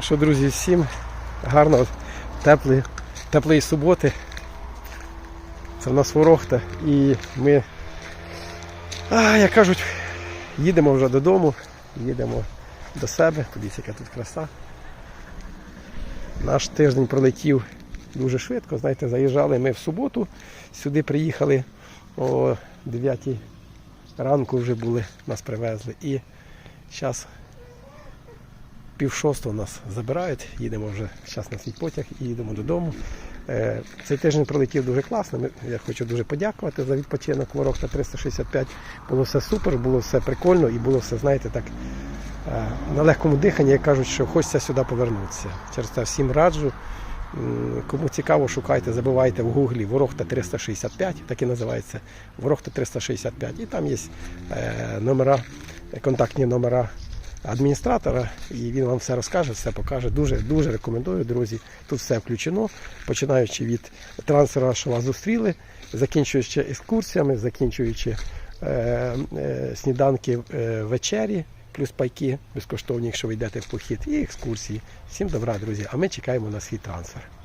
Що, друзі, всім гарно, теплої, теплої суботи. Це в нас ворохта. І ми, а, як кажуть, їдемо вже додому, їдемо до себе. Подивіться, яка тут краса. Наш тиждень пролетів дуже швидко. Знаєте, заїжджали ми в суботу, сюди приїхали о 9 ранку вже були, нас привезли. І зараз пів шостого нас забирають, їдемо вже зараз на свій потяг і їдемо додому. Е, Цей тиждень пролетів дуже класно. Я хочу дуже подякувати за відпочинок Ворохта 365. Було все супер, було все прикольно і було все, знаєте, так е, на легкому диханні, як кажуть, що хочеться сюди повернутися. Через це всім раджу. Кому цікаво, шукайте, забивайте в гуглі Ворохта 365, так і називається Ворохта 365. І там є е, номера, контактні номера адміністратора, і він вам все розкаже, все покаже. Дуже дуже рекомендую, друзі. Тут все включено, починаючи від трансфера, що вас зустріли, закінчуючи екскурсіями, закінчуючи е, е, сніданки е, вечері, плюс пайки безкоштовні, якщо ви йдете в похід, і екскурсії. Всім добра, друзі. А ми чекаємо на свій трансфер.